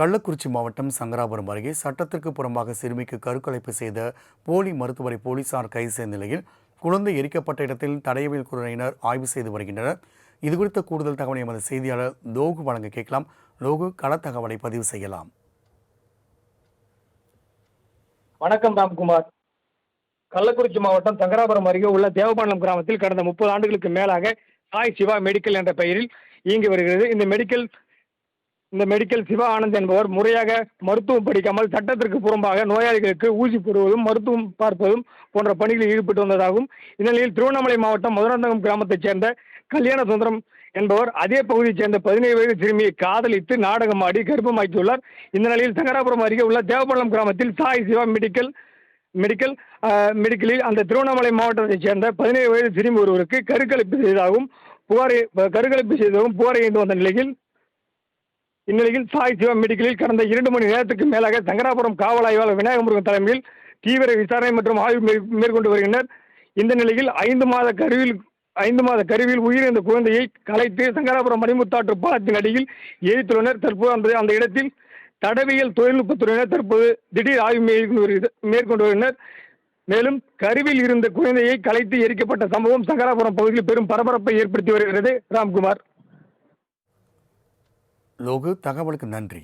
கள்ளக்குறிச்சி மாவட்டம் சங்கராபுரம் அருகே சட்டத்திற்கு புறம்பாக சிறுமிக்கு கருக்கலைப்பு செய்த போலி மருத்துவரை போலீசார் கைது செய்த நிலையில் குழந்தை எரிக்கப்பட்ட இடத்தில் தடையவியல் குழுவினர் ஆய்வு செய்து வருகின்றனர். இதுகுறித்த கூடுதல் தகவலை எமது செய்தியாளர் லோகு வழங்க கேட்கலாம். லோகு கள தகவலை பதிவு செய்யலாம். வணக்கம் ராம்குமார். கள்ளக்குறிச்சி மாவட்டம் சங்கராபுரம் அருகே உள்ள தேவபாளையம் கிராமத்தில் கடந்த முப்பது ஆண்டுகளுக்கு மேலாக சாய் சிவா மெடிக்கல் என்ற பெயரில் இயங்கி வருகிறது. இந்த மெடிக்கல் இந்த மெடிக்கல் சிவா ஆனந்த் என்பவர் முறையாக மருத்துவம் படிக்காமல் சட்டத்திற்கு புறம்பாக நோயாளிகளுக்கு ஊசி போடுவதும் மருத்துவம் பார்ப்பதும் போன்ற பணிகளில் ஈடுபட்டு வந்ததாகவும் இந்நிலையில் திருவண்ணாமலை மாவட்டம் மதுராந்தகம் கிராமத்தைச் சேர்ந்த கல்யாண சுந்தரம் என்பவர் அதே பகுதியைச் சேர்ந்த பதினேழு வயது சிறுமியை காதலித்து நாடகமாடி கர்ப்பமாக்கியுள்ளார். இந்த நிலையில் சங்கராபுரம் அருகே உள்ள தேவபாளையம் கிராமத்தில் சாய் சிவா மெடிக்கல் மெடிக்கல் மெடிக்கலில் அந்த திருவண்ணாமலை மாவட்டத்தைச் சேர்ந்த பதினேழு வயது சிறுமி ஒருவருக்கு கருக்கலைப்பு செய்ததாகவும் புகாரை கருக்கலைப்பு செய்ததாகவும் புகாரை இருந்து வந்த நிலையில் இந்நிலையில் சாய் சிவா மெடிக்கலில் கடந்த இரண்டு மணி நேரத்துக்கு மேலாக சங்கராபுரம் காவல் ஆய்வாளர் விநாயகமுருகன் தலைமையில் தீவிர விசாரணை மற்றும் ஆய்வு மேற்கொண்டு வருகின்றனர். இந்த நிலையில் ஐந்து மாத கருவில் ஐந்து மாத கருவில் உயிரிழந்த குழந்தையை கலைத்து சங்கராபுரம் மணிமுத்தாற்று பாலத்தின் அடியில் எரித்துள்ளனர் தற்போது அந்த அந்த இடத்தில் தடவியல் தொழில்நுட்பத்துறையினர் தற்போது திடீர் ஆய்வு மேற்கொண்டு மேற்கொண்டு வருகின்றனர். மேலும் கருவில் இருந்த குழந்தையை கலைத்து எரிக்கப்பட்ட சம்பவம் சங்கராபுரம் பகுதியில் பெரும் பரபரப்பை ஏற்படுத்தி வருகிறது. ராம்குமார். லோகு தகவலுக்கு நன்றி.